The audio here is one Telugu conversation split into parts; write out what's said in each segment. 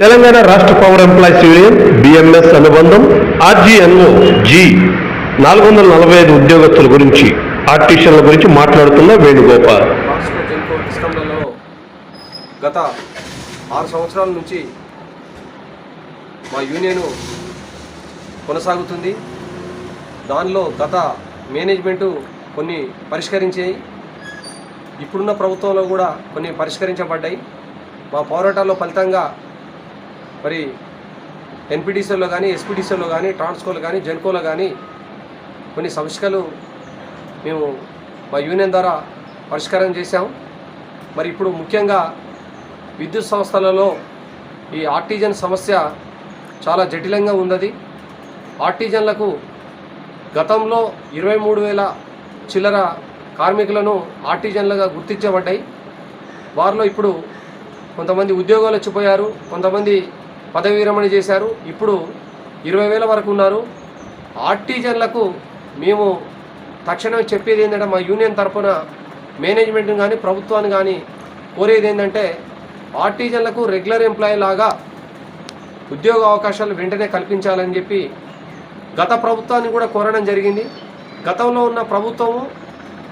తెలంగాణ రాష్ట్ర పవర్ ఎంప్లాయీస్ యూనియన్ బిఎంఎస్ అనుబంధం ఆర్జీఎన్ఓ జి నాలుగు వందల నలభై ఐదు ఉద్యోగస్తుల గురించి ఆర్టిషన్ల గురించి మాట్లాడుతున్న వేణుగోపాల్. గత ఆరు సంవత్సరాల నుంచి మా యూనియన్ కొనసాగుతుంది. దానిలో గత మేనేజ్మెంటు కొన్ని పరిష్కరించాయి. ఇప్పుడున్న ప్రభుత్వంలో కూడా కొన్ని పరిష్కరించబడ్డాయి. మా పోరాటాల్లో ఫలితంగా మరి ఎన్పిడిసిలో కానీ ఎస్పీటీసీలో కానీ ట్రాన్స్కోలో కానీ జెన్కోలో కానీ కొన్ని సంస్కలు మేము మా యూనియన్ ద్వారా పరిష్కారం చేశాం. మరి ఇప్పుడు ముఖ్యంగా విద్యుత్ సంస్థలలో ఈ ఆర్టిజన్ సమస్య చాలా జటిలంగా ఉన్నది. ఆర్టిజన్లకు గతంలో ఇరవై మూడు వేల చిల్లర కార్మికులను ఆర్టిజన్లుగా గుర్తించబడ్డాయి. వారిలో ఇప్పుడు కొంతమంది ఉద్యోగాలు వచ్చిపోయారు కొంతమంది పదవి విరమణ చేశారు. ఇప్పుడు ఇరవై వేల వరకు ఉన్నారు. ఆర్టిజన్లకు మేము తక్షణమే చెప్పేది ఏంటంటే మా యూనియన్ తరఫున మేనేజ్మెంట్ని కానీ ప్రభుత్వాన్ని కానీ కోరేది ఏంటంటే ఆర్టిజన్లకు రెగ్యులర్ ఎంప్లాయీ లాగా ఉద్యోగ అవకాశాలు వెంటనే కల్పించాలని చెప్పి గత ప్రభుత్వాన్ని కూడా కోరడం జరిగింది. గతంలో ఉన్న ప్రభుత్వము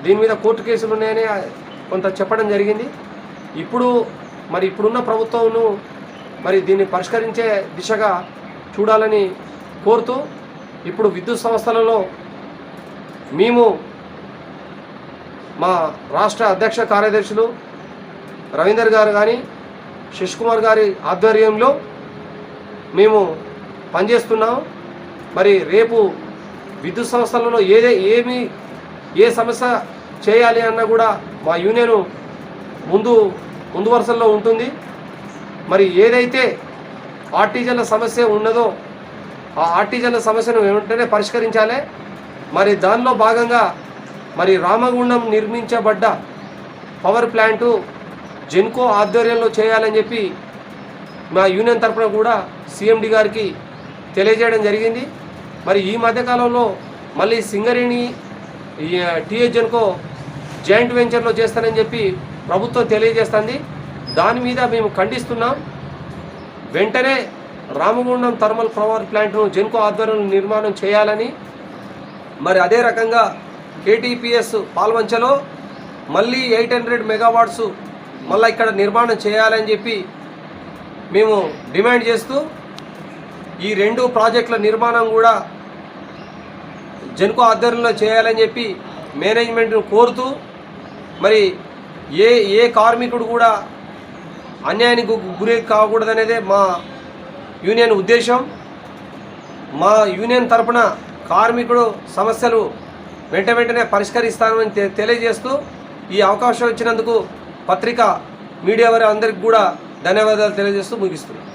దీని మీద కోర్టు కేసులు ఉన్నాయని కొంత చెప్పడం జరిగింది. ఇప్పుడు మరి ఇప్పుడున్న ప్రభుత్వంను మరి దీన్ని పరిష్కరించే దిశగా చూడాలని కోరుతూ ఇప్పుడు విద్యుత్ సంస్థలలో మేము మా రాష్ట్ర అధ్యక్ష కార్యదర్శులు రవీందర్ గారు కానీ శశి కుమార్ గారి ఆధ్వర్యంలో మేము పనిచేస్తున్నాం. మరి రేపు విద్యుత్ సంస్థలలో ఏదే ఏమి ఏ సమస్య చేయాలి అన్నా కూడా మా యూనియన్ ముందు ముందు వరుసల్లో ఉంటుంది. మరి ఏదైతే ఆర్టిజన్ల సమస్య ఉన్నదో ఆ ఆర్టిజన్ల సమస్యను వెంటనే పరిష్కరించాలి. మరి దానిలో భాగంగా మరి రామగుండం నిర్మించబడ్డ పవర్ ప్లాంటు జెన్కో ఆధ్వర్యంలో చేయాలని చెప్పి మా యూనియన్ తరఫున కూడా సీఎండి గారికి తెలియజేయడం జరిగింది. మరి ఈ మధ్యకాలంలో మళ్ళీ సింగరేణి టీఎస్ జెన్కో జాయింట్ వెంచర్లో చేస్తానని చెప్పి ప్రభుత్వం తెలియజేస్తుంది. దాని మీద మేము ఖండిస్తున్నాం. వెంటనే రామగుండం థర్మల్ పవర్ ప్లాంట్ను జెన్కో ఆధ్వర్యంలో నిర్మాణం చేయాలని మరి అదే రకంగా కేటీపీఎస్ పాల్వంచలో మళ్ళీ ఎయిట్ హండ్రెడ్ మెగావాట్స్ మళ్ళీ ఇక్కడ నిర్మాణం చేయాలని చెప్పి మేము డిమాండ్ చేస్తూ ఈ రెండు ప్రాజెక్టుల నిర్మాణం కూడా జెన్కో ఆధ్వర్యంలో చేయాలని చెప్పి మేనేజ్మెంట్ను కోరుతూ మరి ఏ ఏ కార్మికుడు కూడా అన్యాయానికి గురి కాకూడదనేదే మా యూనియన్ ఉద్దేశం. మా యూనియన్ తరపున కార్మికుడు సమస్యలు వెంట వెంటనే పరిష్కరిస్తామని తె- తెలియజేస్తూ ఈ అవకాశం ఇచ్చినందుకు పత్రిక మీడియా వారి అందరికి కూడా ధన్యవాదాలు తెలియజేస్తూ ముగిస్తున్నాను